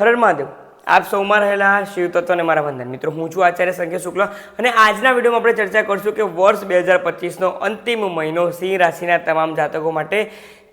હરણ મહાદેવ. આપ સૌમાં રહેલા શિવ તત્વને મારા વંદન. મિત્રો, હું છું આચાર્ય સંખ્યા શુક્લ અને આજના વિડીયોમાં આપણે ચર્ચા કરશું કે વર્ષ બે હજાર પચીસનો અંતિમ મહિનો સિંહ રાશિના તમામ જાતકો માટે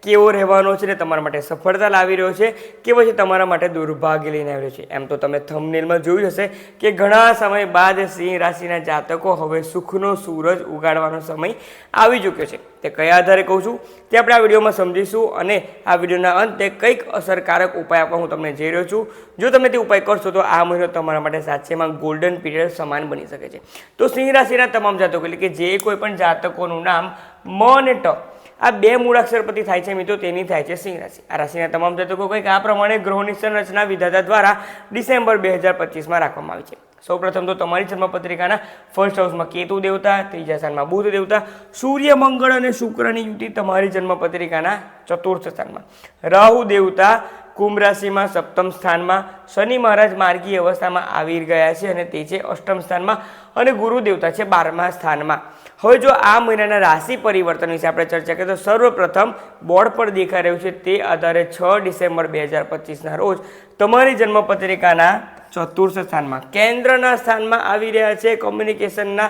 કેવો રહેવાનો છે ને તમારા માટે સફળતા લાવી રહ્યો છે કેવો છે તમારા માટે દુર્ભાગ્ય લઈને આવ્યો છે? એમ તો તમે થંબનેલમાં જોયું હશે કે ઘણા સમય બાદ સિંહ રાશિના જાતકો હવે સુખનો સૂરજ ઉગાડવાનો સમય આવી ચૂક્યો છે. તે કયા આધારે કહું છું? તે આપણે આ વિડીયોમાં સમજીશું અને આ વિડીયોના અંતે કંઈક અસરકારક ઉપાય આપવા હું તમને જઈ રહ્યો છું. જો તમે તે ઉપાય કરશો તો આ મહિનો તમારા માટે સાચેમાં ગોલ્ડન પીરિયડ સમાન બની શકે છે. તો સિંહ રાશિના તમામ જાતકો એટલે કે જે કોઈ પણ જાતકોનું નામ મ અને ટ આ બે મૂળાક્ષરપતિ થાય છે મિત્રો, તેની થાય છે સિંહ રાશિ. આ રાશિના તમામ જાતકો કંઈક આ પ્રમાણે ગ્રહોની સંરચના વિધાતા દ્વારા ડિસેમ્બર બે હજાર પચીસમાં રાખવામાં આવી છે. સૌપ્રથમ તો તમારી જન્મપત્રિકાના ફર્સ્ટ હાઉસમાં કેતુ દેવતા, ત્રીજા સ્થાનમાં બુધ દેવતા, સૂર્ય, મંગળ અને શુક્રની યુતિ તમારી જન્મપત્રિકાના ચતુર્થ સ્થાનમાં. રાહુ દેવતા કુંભ રાશિમાં સપ્તમ સ્થાનમાં, શનિ મહારાજ માર્ગી અવસ્થામાં આવી ગયા છે અને તે છે અષ્ટમ સ્થાનમાં અને ગુરુ દેવતા છે બારમા સ્થાનમાં. હવે જો આ મહિનાના રાશિ પરિવર્તન વિશે આપણે ચર્ચા કરીએ તો સર્વપ્રથમ બોર્ડ પર દેખાઈ રહ્યું છે તે આધારે છ ડિસેમ્બર બે હજાર પચીસના રોજ તમારી જન્મપત્રિકાના ચતુર્થ સ્થાનમાં, કેન્દ્રના સ્થાનમાં આવી રહ્યા છે કોમ્યુનિકેશનના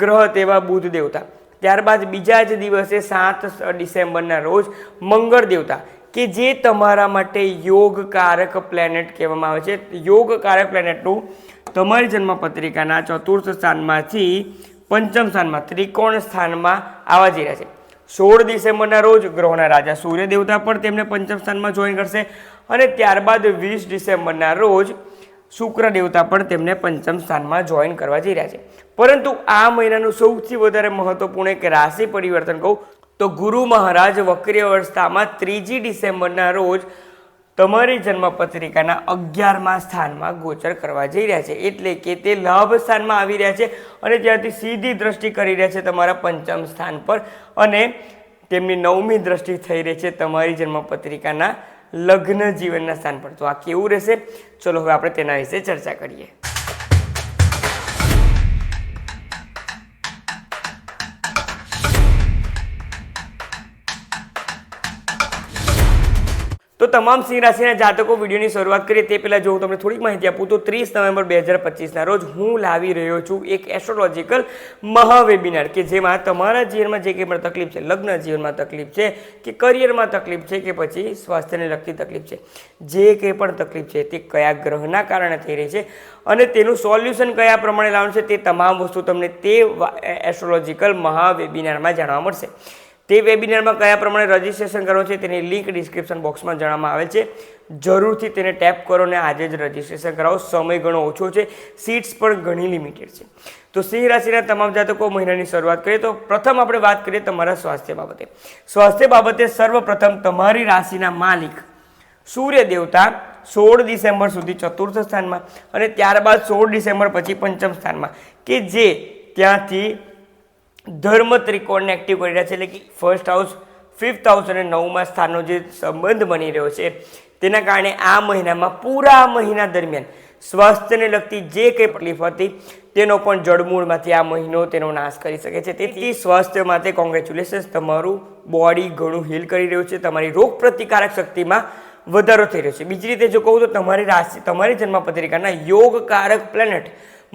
ગ્રહ તેવા બુધ દેવતા. ત્યારબાદ બીજા જ દિવસે સાત ડિસેમ્બરના રોજ મંગળ દેવતા, કે જે તમારા માટે યોગકારક પ્લેનેટ કહેવામાં આવે છે. યોગકારક પ્લેનેટનું તમારી જન્મપત્રિકાના ચતુર્થ સ્થાનમાંથી પંચમ સ્થાનમાં, ત્રિકોણ સ્થાનમાં આવવા જઈ રહ્યા છે. સોળ ડિસેમ્બરના રોજ ગ્રહોના રાજા સૂર્ય દેવતા પણ તેમને પંચમ સ્થાનમાં જોઈન કરશે અને ત્યારબાદ વીસ ડિસેમ્બરના રોજ શુક્ર દેવતા પણ તેમને પંચમ સ્થાનમાં જોઈન કરવા જઈ રહ્યા છે. પરંતુ આ મહિનાનું સૌથી વધારે મહત્વપૂર્ણ એક રાશિ પરિવર્તન કહું તો ગુરુ મહારાજ વક્રી અવસ્થામાં ત્રીજી ડિસેમ્બરના રોજ તમારી જન્મપત્રિકાના અગિયારમા સ્થાનમાં ગોચર કરવા જઈ રહ્યા છે. એટલે કે તે લાભ સ્થાનમાં આવી રહ્યા છે અને ત્યાંથી સીધી દ્રષ્ટિ કરી રહ્યા છે તમારા પંચમ સ્થાન પર. અને તેમની નવમી દ્રષ્ટિ થઈ રહી છે તમારી જન્મપત્રિકાના લગ્ન જીવનના સ્થાન પર. તો આ કેવું રહેશે? ચલો હવે આપણે તેના વિશે ચર્ચા કરીએ. તો તમામ સિંહ રાશિના જાતકો વિડીયોની શરૂઆત કરીએ. તે પહેલાં જો હું તમને થોડીક માહિતી આપું, તો ત્રીસ નવેમ્બર બે હજાર પચીસના રોજ હું લાવી રહ્યો છું એક એસ્ટ્રોલોજીકલ મહાવેબિનાર કે જેમાં તમારા જીવનમાં જે કંઈ પણ તકલીફ છે, લગ્ન જીવનમાં તકલીફ છે કે કરિયરમાં તકલીફ છે કે પછી સ્વાસ્થ્યને લગતી તકલીફ છે, જે કંઈ પણ તકલીફ છે તે કયા ગ્રહના કારણે થઈ રહી છે અને તેનું સોલ્યુશન કયા પ્રમાણે લાવવાનું છે તે તમામ વસ્તુ તમને તે એસ્ટ્રોલોજીકલ મહાવેબિનારમાં જાણવા મળશે. તે વેબિનારમાં કયા પ્રમાણે રજિસ્ટ્રેશન કરવું છે તેની લિંક ડિસ્ક્રિપ્શન બોક્સમાં જણાવવામાં આવે છે. જરૂરથી તેને ટેપ કરો અને આજે જ રજિસ્ટ્રેશન કરાવો. સમય ઘણો ઓછો છે. સીટ્સ પણ ઘણી લિમિટેડ છે. તો સિંહ રાશિના તમામ જાતકો મહિનાની શરૂઆત કરીએ તો પ્રથમ આપણે વાત કરીએ તમારા સ્વાસ્થ્ય બાબતે. સ્વાસ્થ્ય બાબતે સર્વપ્રથમ તમારી રાશિના માલિક સૂર્ય દેવતા સોળ ડિસેમ્બર સુધી ચતુર્થ સ્થાનમાં અને ત્યારબાદ સોળ ડિસેમ્બર પછી પંચમ સ્થાનમાં કે જે ત્યાંથી ધર્મ ત્રિકોણને એક્ટિવ કરી રહ્યા છે એટલે કે ફર્સ્ટ હાઉસ ફિફ્થ હાઉસ અને નવમા સ્થાનનો જે સંબંધ બની રહ્યો છે, તેના કારણે આ મહિનામાં પૂરા મહિના દરમિયાન સ્વાસ્થ્યને લગતી જે કંઈ તકલીફ હતી, તેનો પણ જડમૂળમાંથી આ મહિનો તેનો નાશ કરી શકે છે. તેથી સ્વાસ્થ્ય માટે કોંગ્રેચ્યુલેશન્સ તમારું બોડી ઘણું હીલ કરી રહ્યું છે, તમારી રોગ પ્રતિકારક શક્તિમાં વધારો થઈ રહ્યો છે. બીજી રીતે જો કહું તો તમારી રાશિ, તમારી જન્મપત્રિકાના યોગકારક પ્લેનેટ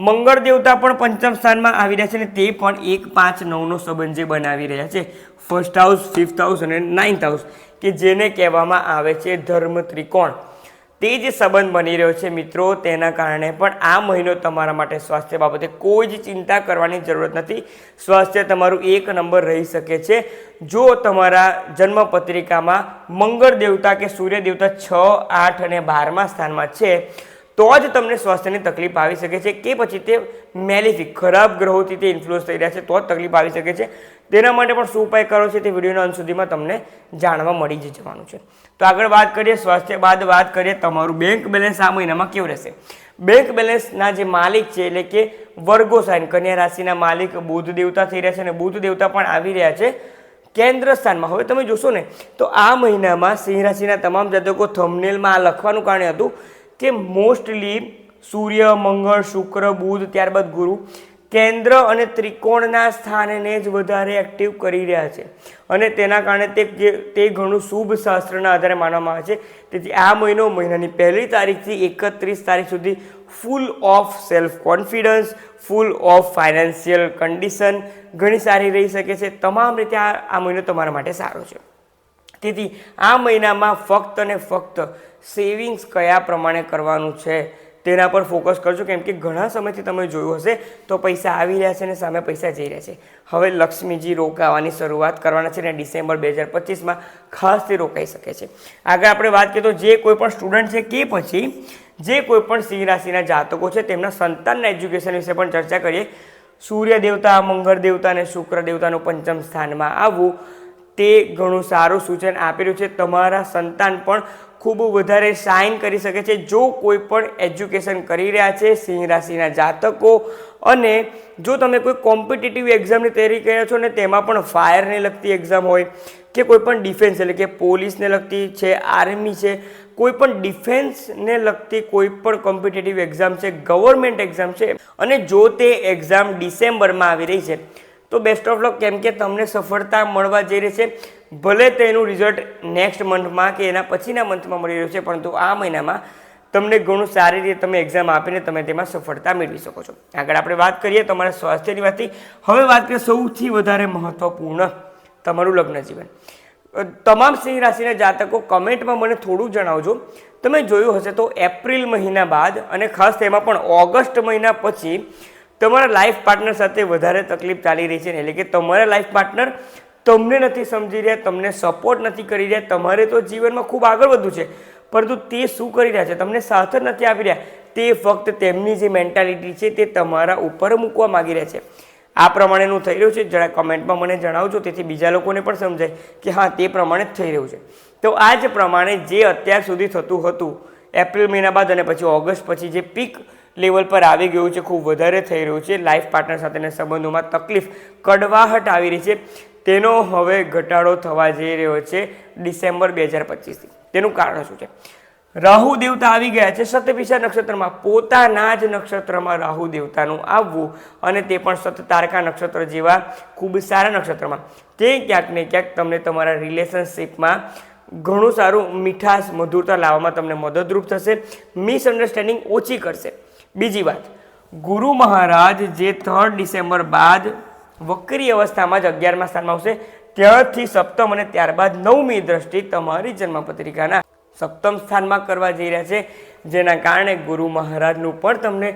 મંગળ દેવતા પણ પંચમ સ્થાનમાં આવી રહ્યા છે અને તે પણ એક પાંચ નવનો સંબંધ જે બનાવી રહ્યા છે. ફર્સ્ટ હાઉસ ફિફ્થ હાઉસ અને નાઇન્થ હાઉસ કે જેને કહેવામાં આવે છે ધર્મ ત્રિકોણ. તે જે સંબંધ બની રહ્યો છે મિત્રો, તેના કારણે પણ આ મહિનો તમારા માટે સ્વાસ્થ્ય બાબતે કોઈ જ ચિંતા કરવાની જરૂરત નથી. સ્વાસ્થ્ય તમારું એક નંબર રહી શકે છે. જો તમારા જન્મપત્રિકામાં મંગળ દેવતા કે સૂર્ય દેવતા છ, આઠ અને બારમા સ્થાનમાં છે તો જ તમને સ્વાસ્થ્યની તકલીફ આવી શકે છે કે પછી તે મેલિફિક, ખરાબ ગ્રહોથી તે ઇન્ફ્લુઅન્સ થઈ રહ્યા છે, તો જ તકલીફ આવી શકે છે. તેના માટે પણ શું ઉપાય કરો છે તે વિડીયોના અંત સુધીમાં તમને જાણવા મળી જ જવાનું છે. તો આગળ વાત કરીએ, સ્વાસ્થ્ય બાદ વાત કરીએ, તમારું બેંક બેલેન્સ આ મહિનામાં કેવું રહેશે? બેંક બેલેન્સના જે માલિક છે, એટલે કે વર્ગો સાઇન કન્યા રાશિના માલિક, બુધ દેવતા થઈ રહ્યા છે અને બુધ દેવતા પણ આવી રહ્યા છે કેન્દ્ર સ્થાનમાં. હવે તમે જોશો ને, તો આ મહિનામાં સિંહ રાશિના તમામ જાતકો થમનેલમાં આ લખવાનું કારણ હતું કે મોસ્ટલી સૂર્ય, મંગળ, શુક્ર, બુધ, ત્યારબાદ ગુરુ કેન્દ્ર અને ત્રિકોણના સ્થાનને જ વધારે એક્ટિવ કરી રહ્યા છે. અને તેના કારણે તે જે- તે ઘણું શુભ શાસ્ત્રના આધારે માનવામાં આવે છે. તેથી આ મહિનો, મહિનાની પહેલી તારીખથી એકત્રીસ તારીખ સુધી full of self confidence full of financial condition ઘણી સારી રહી શકે છે. તમામ રીતે આ આ મહિનો તમારા માટે સારો છે. તેથી આ મહિનામાં ફક્ત અને ફક્ત સેવિંગ્સ કયા પ્રમાણે કરવાનું છે, તેના પર ફોકસ કરજો. કેમ કે ઘણા સમયથી તમે જોયું હશે, તો પૈસા આવી રહ્યા છે અને સામે પૈસા જઈ રહ્યા છે. હવે લક્ષ્મીજી રોકાવાની શરૂઆત કરવાના છે અને ડિસેમ્બર બે હજાર પચીસમાં ખાસ તે રોકાઈ શકે છે. આગળ આપણે વાત કરીએ તો જે કોઈ પણ સ્ટુડન્ટ છે કે પછી, જે કોઈ પણ સિંહ રાશિના જાતકો છે, તેમના સંતાનના એજ્યુકેશન વિશે પણ ચર્ચા કરીએ. સૂર્ય દેવતા, મંગળ દેવતા અને શુક્ર દેવતાનું પંચમ સ્થાનમાં આવવું. તે ઘણું સારું સૂચન આપેલું છે. તમારા સંતાન પણ ખૂબ વધારે સાઇન કરી શકે છે. જો કોઈ પણ એજ્યુકેશન કરી રહ્યા છે, સિંહ રાશિના જાતકો અને જો તમે કોઈ કોમ્પિટિટિવ એક્ઝામની તૈયારી કર્યા છો ને તેમાં પણ ફાયરને લગતી એક્ઝામ હોય કે કોઈ પણ ડિફેન્સ એટલે કે પોલીસને લગતી છે આર્મી છે, કોઈ પણ ડિફેન્સને લગતી કોઈ પણ કોમ્પિટિટિવ એક્ઝામ છે ગવર્મેન્ટ એક્ઝામ છે અને જો તે એક્ઝામ ડિસેમ્બરમાં આવી રહી છે તો બેસ્ટ ઓફ લક કેમ કે તમને સફળતા મળવા જઈ રહી છે. ભલે તેનું રિઝલ્ટ નેક્સ્ટ મંથમાં કે એના પછીના મંથમાં મળી રહ્યું છે, પરંતુ આ મહિનામાં તમને ઘણું સારી રીતે તમે એક્ઝામ આપીને તમે તેમાં સફળતા મેળવી શકો છો. આગળ આપણે વાત કરીએ તમારા સ્વાસ્થ્યની વાતથી. હવે વાત કરીએ સૌથી વધારે મહત્વપૂર્ણ તમારું લગ્ન જીવન. તમામ સિંહ રાશિના જાતકો કમેન્ટમાં મને થોડું જણાવજો. તમે જોયું હશે તો એપ્રિલ મહિના બાદ અને ખાસ તેમાં પણ ઓગસ્ટ મહિના પછી તમારા લાઈફ પાર્ટનર સાથે વધારે તકલીફ ચાલી રહી છે એટલે કે તમારા લાઈફ પાર્ટનર તમને નથી સમજી રહ્યા, તમને સપોર્ટ નથી કરી રહ્યા, તમારે તો જીવનમાં ખૂબ આગળ વધવું છે. પરંતુ તે શું કરી રહ્યા છે? તમને સાથ જ નથી આપી રહ્યા. તે ફક્ત તેમની જે મેન્ટાલિટી છે તે તમારા ઉપર મૂકવા માગી રહ્યા છે. આ પ્રમાણેનું થઈ રહ્યું છે. જરા કમેન્ટમાં મને જણાવજો, તેથી બીજા લોકોને પણ સમજાય કે હા, તે પ્રમાણે જ થઈ રહ્યું છે. તો આ જ પ્રમાણે જે અત્યાર સુધી થતું હતું, એપ્રિલ મહિના બાદ અને પછી ઓગસ્ટ પછી જે પીક લેવલ પર આવી ગયું છે, ખૂબ વધારે થઈ રહ્યું છે. લાઈફ પાર્ટનર સાથેના સંબંધોમાં તકલીફ કડવાહટ આવી રહી છે. તેનો હવે ઘટાડો થવા જઈ રહ્યો છે ડિસેમ્બર બે હજાર પચીસથી. તેનું કારણ શું છે? રાહુ દેવતા આવી ગયા છે સત્યપિશા નક્ષત્રમાં. પોતાના જ નક્ષત્રમાં રાહુ દેવતાનું આવવું અને તે પણ સત તારકા નક્ષત્ર જેવા ખૂબ સારા નક્ષત્રમાં. તે ક્યાંક ને ક્યાંક તમને તમારા રિલેશનશિપમાં ઘણું સારું મીઠાશ મધુરતા લાવવામાં તમને મદદરૂપ થશે. મિસઅન્ડરસ્ટેન્ડિંગ ઓછી કરશે. બીજી વાત, ગુરુ મહારાજ જે થર્ડ ડિસેમ્બર બાદ વક્રી અવસ્થામાં જ અગિયારમા સ્થાનમાં આવશે, ત્યારથી સપ્તમ અને ત્યારબાદ નવમી દ્રષ્ટિ તમારી જન્મપત્રિકાના સપ્તમ સ્થાનમાં કરવા જઈ રહ્યા છે. જેના કારણે ગુરુ મહારાજનું પણ તમને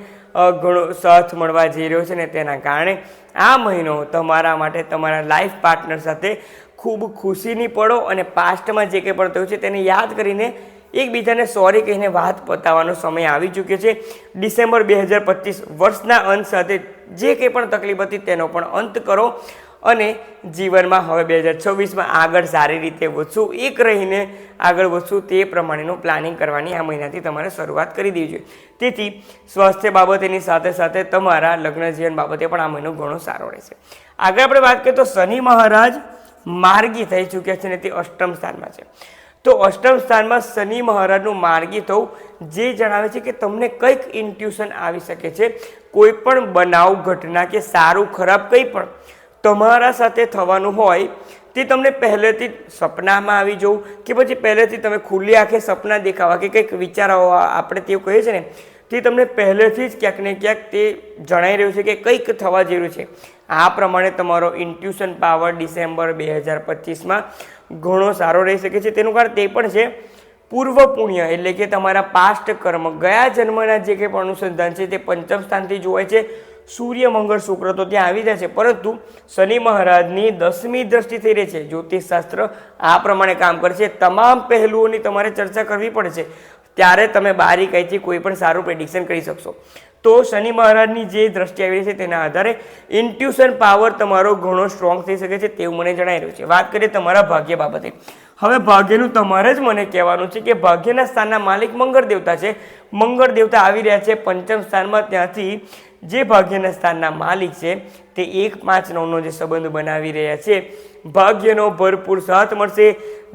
ઘણો સાથ મળવા જઈ રહ્યો છે ને તેના કારણે આ મહિનો તમારા માટે તમારા લાઈફ પાર્ટનર સાથે ખૂબ ખુશીની પડો અને પાસ્ટમાં જે કંઈ પણ થયું છે તેને યાદ કરીને એકબીજાને સોરી કહીને વાત પતાવવાનો સમય આવી ચૂક્યો છે. ડિસેમ્બર બે હજાર પચીસ વર્ષના અંત સાથે જે કંઈ પણ તકલીફ હતી તેનો પણ અંત કરો અને જીવનમાં હવે બે હજાર છવ્વીસમાં આગળ સારી રીતે વધશું, એક રહીને આગળ વધશું તે પ્રમાણેનું પ્લાનિંગ કરવાની આ મહિનાથી તમારે શરૂઆત કરી દેવી જોઈએ. તેથી સ્વાસ્થ્ય બાબતેની સાથે સાથે તમારા લગ્ન જીવન બાબતે પણ આ મહિનો ઘણો સારો રહેશે. આગળ આપણે વાત કરીએ તો શનિ મહારાજ માર્ગી થઈ ચૂક્યા છે ને તે અષ્ટમ સ્થાનમાં છે. તો અષ્ટમ સ્થાનમાં શનિ મહારાજનું માર્ગી થવું જે જણાવે છે કે તમને કંઈક ઇન્ટ્યુશન આવી શકે છે. કોઈ પણ બનાવ, ઘટના કે સારું, ખરાબ કંઈ પણ તમારા સાથે થવાનું હોય તે તમને પહેલેથી સપનામાં આવી જવું કે પછી પહેલેથી તમે ખુલ્લી આંખે સપના દેખાવા કે કંઈક વિચારો આપણે તેવું કહીએ છીએ ને, તે તમને પહેલેથી જ ક્યાંક ને ક્યાંક તે જણાઈ રહ્યું છે કે કંઈક થવા રહ્યું છે. આ પ્રમાણે તમારો ઇન્ટ્યુશન પાવર ડિસેમ્બર બે હજાર પચીસમાં ઘણો સારો રહી શકે છે. તેનું કારણ તે પણ છે, પૂર્વ પુણ્ય એટલે કે તમારા પાસ્ટ કર્મ, ગયા જન્મના જે કંઈ પણ અનુસંધાન છે તે પંચમ સ્થાનથી જોવાય છે. સૂર્ય, મંગળ, શુક્ર તો ત્યાં આવી જાય છે. પરંતુ શનિ મહારાજની દસમી દ્રષ્ટિ થઈ રહી છે. જ્યોતિષશાસ્ત્ર આ પ્રમાણે કામ કરે છે. તમામ પહેલુઓની તમારે ચર્ચા કરવી પડશે ત્યારે તમે બારીકાઈથી કોઈ પણ સારું પ્રેડિક્શન કરી શકશો. તો શનિ મહારાજની જે દ્રષ્ટિ આવી રહી છે તેના આધારે ઇન્ટ્યુશન પાવર તમારો ઘણો સ્ટ્રોંગ થઈ શકે છે તેવું મને જણાઈ રહ્યું છે. વાત કરીએ તમારા ભાગ્ય બાબતે. હવે ભાગ્યનું તમારે જ મને કહેવાનું છે કે ભાગ્યના સ્થાનના માલિક મંગળ દેવતા છે. મંગળ દેવતા આવી રહ્યા છે, પંચમ સ્થાનમાં ત્યાંથી જે ભાગ્યના સ્થાનના માલિક છે, તે એક પાંચ નવનો જે સંબંધ બનાવી રહ્યા છે. ભાગ્યનો ભરપૂર સાથ મળશે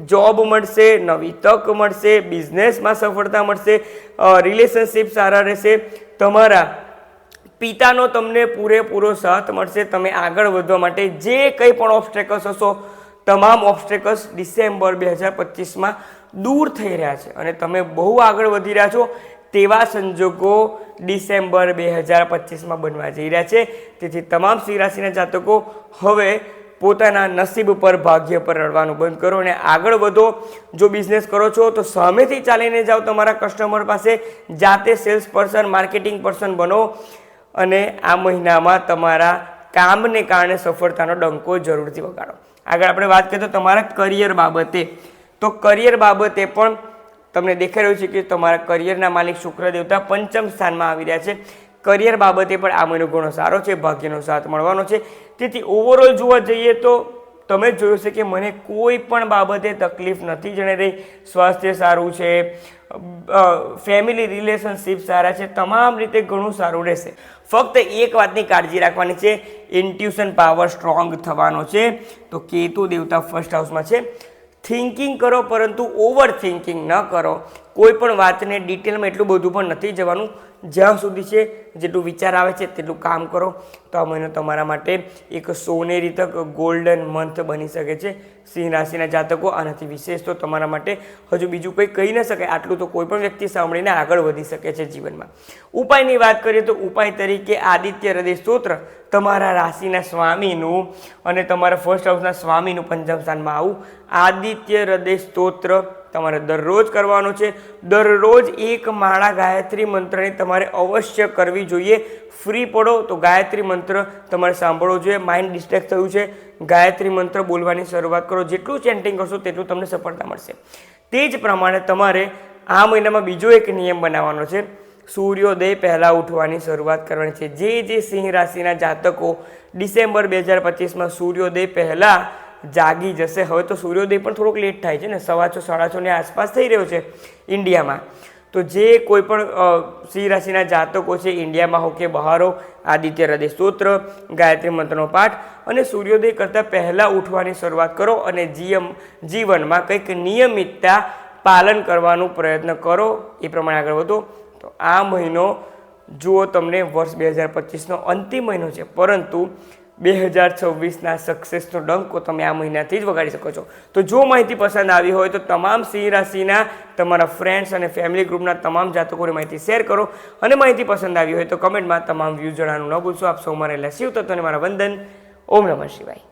જોબ મળશે, નવી તક મળશે બિઝનેસમાં સફળતા મળશે રિલેશનશિપ સારા રહેશે. તમારા પિતાનો તમને પૂરેપૂરો સાથ મળશે. તમે આગળ વધવા માટે જે કંઈ પણ ઓબ્સ્ટેકલ્સ હશો, તમામ ઓબ્સ્ટેકલ્સ ડિસેમ્બર બે હજાર પચીસમાં દૂર થઈ રહ્યા છે. અને તમે બહુ આગળ વધી રહ્યા છો. તેવા સંજોગો ડિસેમ્બર બે હજાર પચીસમાં બનવા જઈ રહ્યા છે. તેથી તમામ સિંહ રાશિના જાતકો હવે પોતાના નસીબ પર ભાગ્ય પર રડવાનું બંધ કરો અને આગળ વધો. જો બિઝનેસ કરો છો તો સામેથી ચાલીને જાઓ તમારા કસ્ટમર પાસે. જાતે સેલ્સ પર્સન માર્કેટિંગ પર્સન બનો અને આ મહિનામાં તમારા કામને કારણે સફળતાનો ડંકો જરૂરથી વગાડો. આગળ આપણે વાત કરીએ તો તમારા કરિયર બાબતે. તો કરિયર બાબતે પણ તમને દેખાઈ રહ્યું છે કે તમારા કરિયરના માલિક શુક્ર દેવતા પંચમ સ્થાનમાં આવી રહ્યા છે. કરિયર બાબતે પણ આ મહિનો ઘણો સારો છે, ભાગ્યનો સાથ મળવાનો છે. તેથી ઓવરઓલ જોવા જઈએ તો તમે જોયું છે કે મને કોઈ પણ બાબતે તકલીફ નથી જણાઈ રહી. સ્વાસ્થ્ય સારું છે ફેમિલી રિલેશનશિપ સારા છે, તમામ રીતે ઘણું સારું રહેશે. ફક્ત એક વાતની કાળજી રાખવાની છે ઇન્ટ્યુશન પાવર સ્ટ્રોંગ થવાનો છે. તો કેતુ દેવતા ફર્સ્ટ હાઉસમાં છે. થિંકિંગ કરો, પરંતુ ઓવર થિંકિંગ ન કરો. કોઈ પણ વાતને ડિટેલમાં એટલું બધું પણ નથી જવાનું. જ્યાં સુધી છે, જેટલું વિચાર આવે છે, તેટલું કામ કરો. તો આ મહિનો તમારા માટે એક સોનેરી તક ગોલ્ડન મંથ બની શકે છે, સિંહ રાશિના જાતકો. આનાથી વિશેષ તો તમારા માટે હજુ બીજું કંઈ કહી ન શકાય. આટલું તો કોઈ પણ વ્યક્તિ સાંભળીને આગળ વધી શકે છે જીવનમાં. ઉપાયની વાત કરીએ તો ઉપાય તરીકે આદિત્ય હૃદય સ્તોત્ર તમારા રાશિના સ્વામીનું અને તમારા ફર્સ્ટ હાઉસના સ્વામીનું પંચમ સ્થાનમાં આવું. આદિત્ય હૃદય સ્તોત્ર તમારે દરરોજ કરવાનું છે. દરરોજ એક માળા ગાયત્રી મંત્રની તમારે અવશ્ય કરવી જોઈએ. ફ્રી પડો તો ગાયત્રી મંત્ર તમારે સાંભળવો જોઈએ. માઇન્ડ ડિસ્ટ્રેક્ટ થયું છે. ગાયત્રી મંત્ર બોલવાની શરૂઆત કરો. જેટલું ચેન્ટિંગ કરશો તેટલું તમને સફળતા મળશે. તે જ પ્રમાણે તમારે આ મહિનામાં બીજો એક નિયમ બનાવવાનો છે. સૂર્યોદય પહેલાં ઉઠવાની શરૂઆત કરવાની છે. જે જે સિંહ રાશિના જાતકો ડિસેમ્બર બે હજાર પચીસમાં સૂર્યોદય પહેલાં જાગી જશે. હવે તો સૂર્યોદય પણ થોડોક લેટ થાય છે ને. સવા છ, સાડા છની આસપાસ થઈ રહ્યો છે ઇન્ડિયામાં. તો જે કોઈ પણ સિંહ રાશિના જાતકો છે ઇન્ડિયામાં હો કે બહારો, આદિત્ય હૃદય સ્તોત્ર, ગાયત્રી મંત્રનો પાઠ અને સૂર્યોદય કરતાં પહેલાં ઉઠવાની શરૂઆત કરો અને જીવન જીવનમાં કંઈક નિયમિતતા પાલન કરવાનું પ્રયત્ન કરો. એ પ્રમાણે આગળ વધો. તો આ મહિનો જુઓ તમને વર્ષ બે હજાર પચીસનો અંતિમ મહિનો છે. પરંતુ બે હજાર છવ્વીસના સક્સેસનો ડંકો તમે આ મહિનાથી જ વગાડી શકો છો. તો જો માહિતી પસંદ આવી હોય તો તમામ સિંહ રાશિના તમારા ફ્રેન્ડ્સ અને ફેમિલી ગ્રુપના તમામ જાતકોને માહિતી શેર કરો અને માહિતી પસંદ આવી હોય તો કમેન્ટમાં તમામ વ્યૂ જણાવવાનું ન ભૂલશો. આપ સૌ મારે તો તત્વને મારા વંદન. ઓમ નમઃ શિવાય.